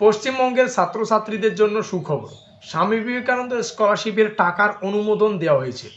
পশ্চিমবঙ্গের ছাত্রছাত্রীদের জন্য সুখবর। স্বামী বিবেকানন্দ স্কলারশিপের টাকার অনুমোদন দেওয়া হয়েছে।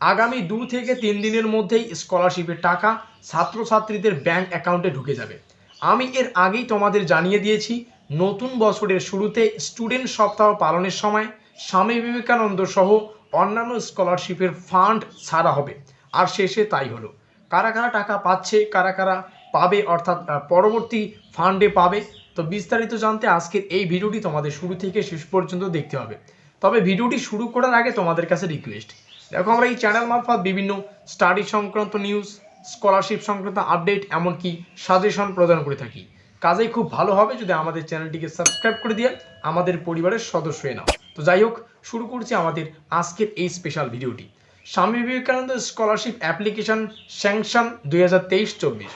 আগামী দু থেকে তিন দিনের মধ্যেই স্কলারশিপের টাকা ছাত্রছাত্রীদের ব্যাংক অ্যাকাউন্টে ঢুকে যাবে। আমি এর আগেই তোমাদের জানিয়ে দিয়েছি, নতুন বছরের শুরুতে স্টুডেন্ট সপ্তাহ পালনের সময় স্বামী বিবেকানন্দ সহ অন্যান্য স্কলারশিপের ফান্ড ছাড়া হবে। আর শেষে তাই হলো। কারা কারা টাকা পাচ্ছে, কারা কারা পাবে, অর্থাৎ পরবর্তী ফান্ডে পাবে তো বিস্তারিত জানতে আজকের এই ভিডিওটি তোমাদের শুরু থেকে শেষ পর্যন্ত দেখতে হবে। তবে ভিডিওটি শুরু করার আগে তোমাদের কাছে রিকোয়েস্ট দেখো, আমরা এই চ্যানেল মারফত বিভিন্ন স্টাডি সংক্রান্ত নিউজ স্কলারশিপ সংক্রান্ত আপডেট এমনকি সাজেশন প্রদান করে থাকি। কাজেই খুব ভালো হবে যদি আমাদের চ্যানেলটিকে সাবস্ক্রাইব করে দিয়ে আমাদের পরিবারের সদস্য হয়ে নাও। তো যাই হোক, শুরু করছি আমাদের আজকের এই স্পেশাল ভিডিওটি Swami Vivekananda scholarship application sanction দুই হাজার তেইশ চব্বিশ।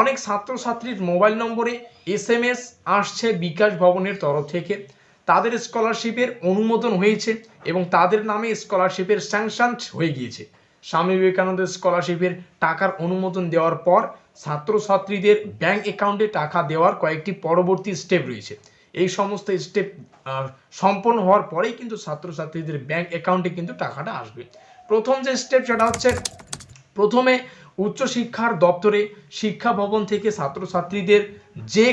অনেক ছাত্রছাত্রীর মোবাইল নম্বরে এস এম এস আসছে বিকাশ ভবনের তরফ থেকে। তাদের স্কলারশিপের অনুমোদন হয়েছে এবং তাদের নামে স্কলারশিপের স্যাংশন হয়ে গিয়েছে। স্বামী বিবেকানন্দ স্কলারশিপের টাকার অনুমোদন দেওয়ার পর ছাত্রছাত্রীদের ব্যাংক অ্যাকাউন্টে টাকা দেওয়ার কয়েকটি পরবর্তী স্টেপ রয়েছে। এই সমস্ত স্টেপ সম্পন্ন হওয়ার পরেই কিন্তু ছাত্রছাত্রীদের ব্যাংক অ্যাকাউন্টে কিন্তু টাকাটা আসবে। প্রথম যে স্টেপ সেটা হচ্ছে, প্রথমে উচ্চশিক্ষার দপ্তরে শিক্ষা ভবন থেকে ছাত্রছাত্রীদের যে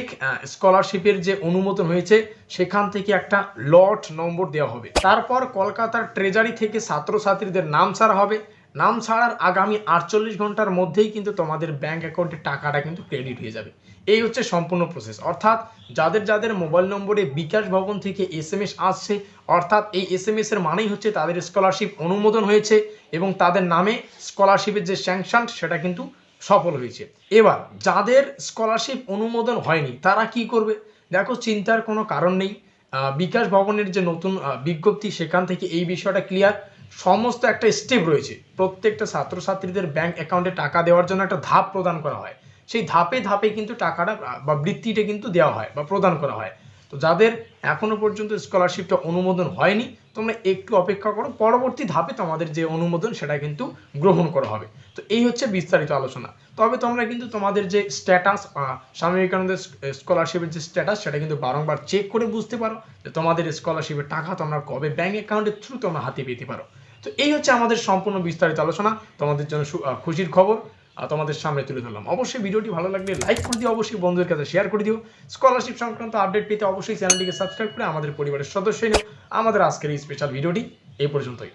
স্কলারশিপের যে অনুমোদন হয়েছে, সেখান থেকে একটা লট নম্বর দেওয়া হবে। তারপর কলকাতার ট্রেজারি থেকে ছাত্রছাত্রীদের নাম ছাড়া হবে। নাম ছাড়ার আগামী আটচল্লিশ ঘণ্টার মধ্যেই কিন্তু তোমাদের ব্যাঙ্ক অ্যাকাউন্টে টাকাটা কিন্তু ক্রেডিট হয়ে যাবে। এই হচ্ছে সম্পূর্ণ প্রসেস অর্থাৎ যাদের যাদের মোবাইল নম্বরে বিকাশ ভবন থেকে এস এম এস আসছে, অর্থাৎ এই এস এম এস এর মানেই হচ্ছে তাদের স্কলারশিপ অনুমোদন হয়েছে এবং তাদের নামে স্কলারশিপের যে স্যাংশন সেটা কিন্তু সফল হয়েছে। এবার, যাদের স্কলারশিপ অনুমোদন হয়নি, তারা কি করবে? দেখো, চিন্তার কোনো কারণ নেই। বিকাশ ভবনের যে নতুন বিজ্ঞপ্তি, সেখান থেকে এই বিষয়টা ক্লিয়ার সমস্ত একটা স্টেপ রয়েছে। প্রত্যেকটা ছাত্রছাত্রীদের ব্যাংক অ্যাকাউন্টে টাকা দেওয়ার জন্য একটা ধাপ প্রদান করা হয়। সেই ধাপে ধাপে কিন্তু টাকাটা, বা বৃত্তিটা কিন্তু দেওয়া হয়, বা প্রদান করা হয়। তো যাদের এখনও পর্যন্ত স্কলারশিপটা অনুমোদন হয়নি, তোমরা একটু অপেক্ষা করো, পরবর্তী ধাপে তোমাদের যে অনুমোদন, সেটা কিন্তু গ্রহণ করা হবে। তো এই হচ্ছে বিস্তারিত আলোচনা। তবে তোমরা কিন্তু তোমাদের যে স্ট্যাটাস স্বামী বিবেকানন্দের স্কলারশিপের যে স্ট্যাটাস সেটা কিন্তু বারংবার চেক করে বুঝতে পারো যে তোমাদের স্কলারশিপের টাকা তোমরা কবে ব্যাঙ্ক অ্যাকাউন্টের থ্রু তোমরা হাতে পেতে পারো। তো এই হচ্ছে আমাদের সম্পূর্ণ বিস্তারিত আলোচনা। তোমাদের জন্য খুশির খবর। তোমাদের সামনে তুলে ধরলাম। অবশ্যই ভিডিওটি ভালো লাগলে লাইক করে দিও, অবশ্যই বন্ধুদের কাছে শেয়ার করে দিও। স্কলারশিপ সংক্রান্ত আপডেট পেতে অবশ্যই চ্যানেলটিকে সাবস্ক্রাইব করে আমাদের পরিবারের সদস্য আমাদের আজকের এই স্পেশাল ভিডিওটি এই পর্যন্তই।